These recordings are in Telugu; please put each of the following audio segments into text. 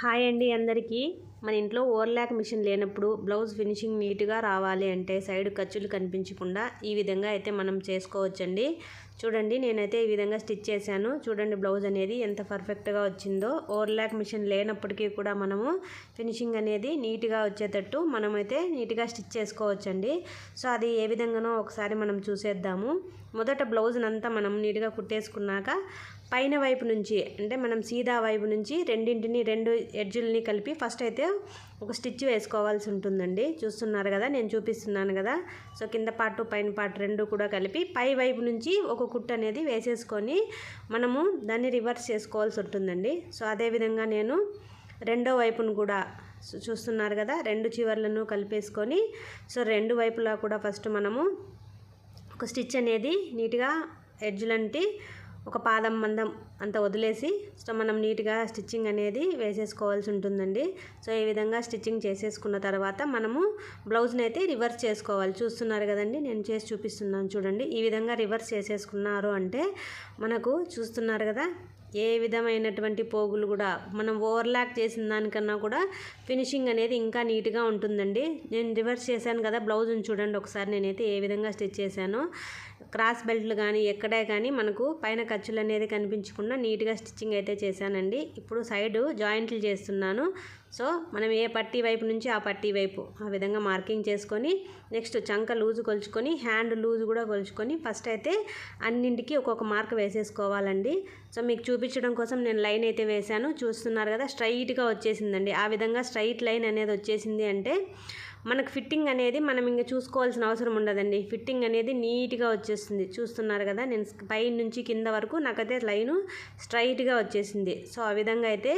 హాయ్ అండి అందరికీ. మన ఇంట్లో ఓవర్లాక్ మిషన్ లేనప్పుడు బ్లౌజ్ ఫినిషింగ్ నీట్గా రావాలి అంటే సైడ్ ఖర్చులు కనిపించకుండా ఈ విధంగా అయితే మనం చేసుకోవచ్చండి. చూడండి నేనైతే ఈ విధంగా స్టిచ్ చేశాను. చూడండి బ్లౌజ్ అనేది ఎంత పర్ఫెక్ట్గా వచ్చిందో. ఓవర్లాక్ మిషన్ లేనప్పటికీ కూడా మనము ఫినిషింగ్ అనేది నీట్గా వచ్చేటట్టు మనమైతే నీట్గా స్టిచ్ చేసుకోవచ్చండి. సో అది ఏ విధంగానో ఒకసారి మనం చూసేద్దాము. మొదట బ్లౌజ్నంతా మనం నీట్గా కుట్టేసుకున్నాక పైన వైపు నుంచి అంటే మనం సీదా వైపు నుంచి రెండింటిని రెండు ఎడ్జుల్ని కలిపి ఫస్ట్ అయితే ఒక స్టిచ్ వేసుకోవాల్సి ఉంటుందండి. చూస్తున్నారు కదా నేను చూపిస్తున్నాను కదా. సో కింద పార్ట్ పైన పార్ట్ రెండు కూడా కలిపి పై వైపు నుంచి ఒక కుట్టు అనేది వేసేసుకొని మనము దాన్ని రివర్స్ చేసుకోవాల్సి ఉంటుందండి. సో అదేవిధంగా నేను రెండో వైపును కూడా చూస్తున్నారు కదా రెండు చివర్లను కలిపేసుకొని సో రెండు వైపులా కూడా ఫస్ట్ మనము ఒక స్టిచ్ అనేది నీట్గా ఎడ్జ్లంటి ఒక పాదం మందం అంత వదిలేసి సో మనం నీట్గా స్టిచ్చింగ్ అనేది వేసేసుకోవాల్సి ఉంటుందండి. సో ఈ విధంగా స్టిచ్చింగ్ చేసేసుకున్న తర్వాత మనము బ్లౌజ్ని అయితే రివర్స్ చేసుకోవాలి. చూస్తున్నారు కదండి నేను చేసి చూపిస్తున్నాను చూడండి. ఈ విధంగా రివర్స్ చేసేసుకున్నారు అంటే మనకు చూస్తున్నారు కదా ఏ విధమైనటువంటి పోగులు కూడా మనం ఓవర్లాక్ చేసిన దానికన్నా కూడా ఫినిషింగ్ అనేది ఇంకా నీట్గా ఉంటుందండి. నేను రివర్స్ చేశాను కదా బ్లౌజ్ని చూడండి ఒకసారి నేనైతే ఏ విధంగా స్టిచ్ చేశానో. క్రాస్ బెల్ట్లు కానీ ఎక్కడే కానీ మనకు పైన ఖర్చులు అనేది కనిపించకుండా నీట్గా స్టిచ్చింగ్ అయితే చేశానండి. ఇప్పుడు సైడ్ జాయింట్లు చేస్తున్నాను. సో మనం ఏ పట్టీ వైపు నుంచి ఆ పట్టీ వైపు ఆ విధంగా మార్కింగ్ చేసుకొని నెక్స్ట్ చంక లూజు కొలుచుకొని హ్యాండ్ లూజు కూడా కొలుచుకొని ఫస్ట్ అయితే అన్నింటికి ఒక్కొక్క మార్క్ వేసేసుకోవాలండి. సో మీకు చూపించడం కోసం నేను లైన్ అయితే వేశాను. చూస్తున్నారు కదా స్ట్రైట్గా వచ్చేసిందండి. ఆ విధంగా స్ట్రైట్ లైన్ అనేది వచ్చేసింది అంటే మనకు ఫిట్టింగ్ అనేది మనం ఇంకా చూసుకోవాల్సిన అవసరం ఉండదండి. ఫిట్టింగ్ అనేది నీట్గా వచ్చేస్తుంది. చూస్తున్నారు కదా నేను పై నుంచి కింద వరకు నాకైతే లైను స్ట్రైట్గా వచ్చేసింది. సో ఆ విధంగా అయితే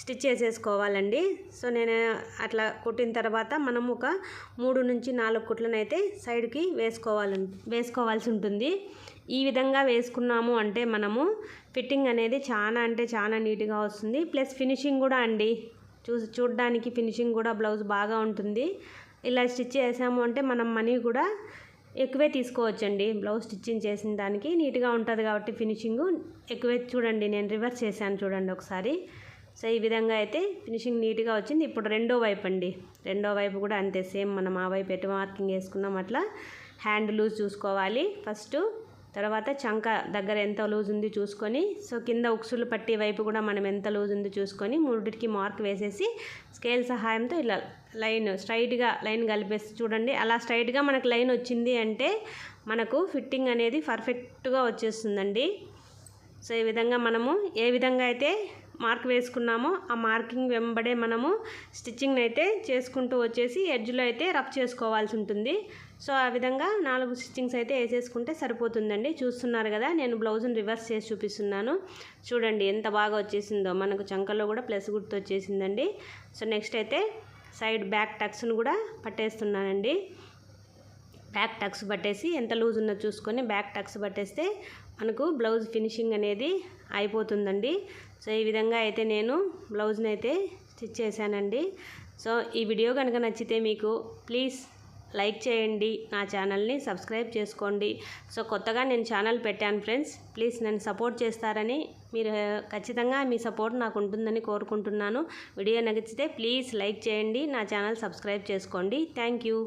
స్టిచ్ చేసేసుకోవాలండి. సో నేను అట్లా కుట్టిన తర్వాత మనం ఒక మూడు నుంచి నాలుగు కుట్లనైతే సైడ్కి వేసుకోవాలి వేసుకోవాల్సి ఉంటుంది. ఈ విధంగా వేసుకున్నాము అంటే మనము ఫిట్టింగ్ అనేది చాలా అంటే చాలా నీట్గా వస్తుంది. ప్లస్ ఫినిషింగ్ కూడా అండి. చూ చూడడానికి ఫినిషింగ్ కూడా బ్లౌజ్ బాగా ఉంటుంది. ఇలా స్టిచ్ చేసాము అంటే మనం మనీ కూడా ఎక్కువే తీసుకోవచ్చండి. బ్లౌజ్ స్టిచ్చింగ్ చేసిన దానికి నీట్గా ఉంటుంది కాబట్టి ఫినిషింగ్ ఎక్కువే చూడండి. నేను రివర్స్ చేశాను చూడండి ఒకసారి. సో ఈ విధంగా అయితే ఫినిషింగ్ నీట్గా వచ్చింది. ఇప్పుడు రెండో వైపు అండి. రెండో వైపు కూడా అంతే సేమ్ మనం ఆ వైపు ఎటు మార్కింగ్ వేసుకున్నాం అట్లా హ్యాండ్ లూజ్ చూసుకోవాలి. ఫస్ట్ తర్వాత చంక దగ్గర ఎంత లూజ్ ఉంది చూసుకొని సో కింద ఉక్సులు పట్టి వైపు కూడా మనం ఎంత లూజ్ ఉంది చూసుకొని మూడిటికి మార్క్ వేసేసి స్కేల్ సహాయంతో ఇలా లైన్ స్ట్రైట్గా లైన్ కలిపేసి చూడండి. అలా స్ట్రైట్గా మనకు లైన్ వచ్చింది అంటే మనకు ఫిట్టింగ్ అనేది పర్ఫెక్ట్గా వచ్చేస్తుందండి. సో ఈ విధంగా మనము ఏ విధంగా అయితే మార్క్ వేసుకున్నామో. ఆ మార్కింగ్ వెంబడే మనము స్టిచ్చింగ్ అయితే చేసుకుంటూ వచ్చేసి ఎడ్జ్లో అయితే రఫ్ చేసుకోవాల్సి ఉంటుంది. సో ఆ విధంగా నాలుగు స్టిచ్చింగ్స్ అయితే వేసేసుకుంటే సరిపోతుందండి. చూస్తున్నారు కదా నేను బ్లౌజ్ని రివర్స్ చేసి చూపిస్తున్నాను. చూడండి ఎంత బాగా వచ్చేసిందో. మనకు చంకలో కూడా ప్లస్ గుర్తు వచ్చేసిందండి. సో నెక్స్ట్ అయితే సైడ్ బ్యాక్ టక్స్ను కూడా పట్టేస్తున్నానండి. బ్యాక్ టక్స్ పట్టేసి ఎంత లూజ్ ఉందో చూసుకొని బ్యాక్ టక్స్ పట్టేస్తే మనకు బ్లౌజ్ ఫినిషింగ్ అనేది అయిపోతుందండి. సో ఈ విధంగా అయితే నేను బ్లౌజ్ని అయితే స్టిచ్ చేశానండి. సో ఈ వీడియో కనుక నచ్చితే మీకు ప్లీజ్ లైక్ చేయండి నా ఛానల్ని సబ్స్క్రైబ్ చేసుకోండి. సో కొత్తగా నేను ఛానల్ పెట్టాను ఫ్రెండ్స్ ప్లీజ్ నన్ను సపోర్ట్ చేస్తారని మీరు ఖచ్చితంగా మీ సపోర్ట్ నాకు ఉంటుందని కోరుకుంటున్నాను. వీడియో నచ్చితే ప్లీజ్ లైక్ చేయండి నా ఛానల్ సబ్స్క్రైబ్ చేసుకోండి. Thank you.